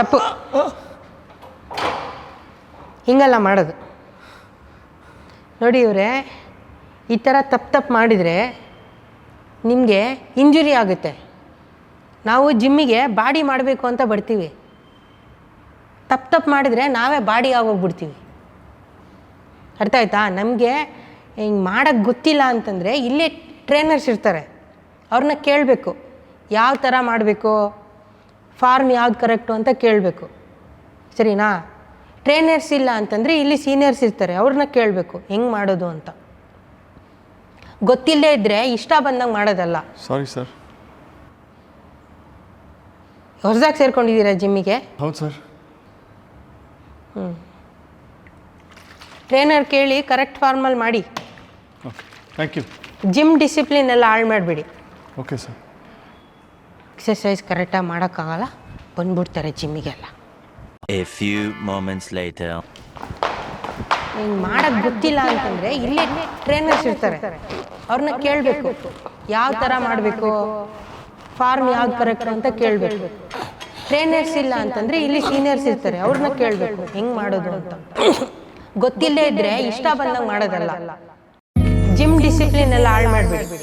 ತಪ್ಪು. ಹಿಂಗಲ್ಲ ಮಾಡೋದು. ನೋಡಿ ಇವರೇ, ಈ ಥರ ತಪ್ಪು ತಪ್ಪು ಮಾಡಿದರೆ ನಿಮಗೆ ಇಂಜುರಿ ಆಗುತ್ತೆ. ನಾವು ಜಿಮ್ಮಿಗೆ ಬಾಡಿ ಮಾಡಬೇಕು ಅಂತ ಬರ್ತೀವಿ. ತಪ್ಪು ತಪ್ಪು ಮಾಡಿದರೆ ನಾವೇ ಬಾಡಿ ಆಗೋಗ್ಬಿಡ್ತೀವಿ. ಅರ್ಥ ಆಯ್ತಾ? ನಮಗೆ ಹಿಂಗೆ ಮಾಡೋಕ್ಕೆ ಗೊತ್ತಿಲ್ಲ ಅಂತಂದರೆ ಇಲ್ಲೇ ಟ್ರೈನರ್ಸ್ ಇರ್ತಾರೆ. ಅವ್ರನ್ನ ಕೇಳಬೇಕು, ಯಾವ ಥರ ಮಾಡಬೇಕು? ಫಾರ್ಮ್ ಯಾವ್ದು ಕರೆಕ್ಟು ಅಂತ ಕೇಳಬೇಕು. ಸರಿನಾ? ಟ್ರೈನರ್ಸ್ ಇಲ್ಲ ಅಂತಂದರೆ ಇಲ್ಲಿ ಸೀನಿಯರ್ಸ್ ಇರ್ತಾರೆ ಅವ್ರನ್ನ ಕೇಳಬೇಕು ಹೆಂಗೆ ಮಾಡೋದು ಅಂತ. ಗೊತ್ತಿಲ್ಲದೇ ಇದ್ದರೆ ಇಷ್ಟ ಬಂದಂಗೆ ಮಾಡೋದಲ್ಲ. ಸಾರಿ ಸರ್ ಹೊಸದಾಗಿ ಸೇರ್ಕೊಂಡಿದ್ದೀರಾ ಜಿಮ್ಮಿಗೆ? ಹೌದು ಸರ್ ಟ್ರೈನರ್ ಕೇಳಿ ಕರೆಕ್ಟ್ ಫಾರ್ಮಲ್ಲಿ ಮಾಡಿ. Okay thank you gym discipline ಎಲ್ಲ ಹಾಳು ಮಾಡಿಬಿಡಿ. ಓಕೆ ಸರ್ ಎಕ್ಸಸೈಸ್ ಕರೆಕ್ಟಾಗಿ ಮಾಡೋಕ್ಕಾಗಲ್ಲ ಬಂದ್ಬಿಡ್ತಾರೆ ಜಿಮ್ಮಿಗೆಲ್ಲ ಎ ಫ್ಯೂ ಮೊಮೆಂಟ್ಸ್ ಲೈಟ್ ಹಿಂಗೆ ಮಾಡೋಕ್ಕೆ ಗೊತ್ತಿಲ್ಲ ಅಂತಂದರೆ ಇಲ್ಲೇ ಟ್ರೈನರ್ಸ್ ಇರ್ತಾರೆ. ಅವ್ರನ್ನ ಕೇಳಬೇಕು. ಯಾವ ಥರ ಮಾಡಬೇಕು? ಫಾರ್ಮ್ ಯಾವ್ದು ಕರೆಕ್ಟ್ ಅಂತ ಕೇಳಬೇಕು. ಟ್ರೈನರ್ಸ್ ಇಲ್ಲ ಅಂತಂದರೆ ಇಲ್ಲಿ ಸೀನಿಯರ್ಸ್ ಇರ್ತಾರೆ. ಅವ್ರನ್ನ ಕೇಳಬೇಕು. ಹೆಂಗೆ ಮಾಡೋದು ಅಂತ. ಗೊತ್ತಿಲ್ಲದೇ ಇದ್ದರೆ ಇಷ್ಟ ಬಂದಂಗೆ ಮಾಡೋದಲ್ಲ. ಜಿಮ್ ಡಿಸಿಪ್ಲಿನ್ ಎಲ್ಲ ಹಾಳು ಮಾಡಿಬಿಡಿ.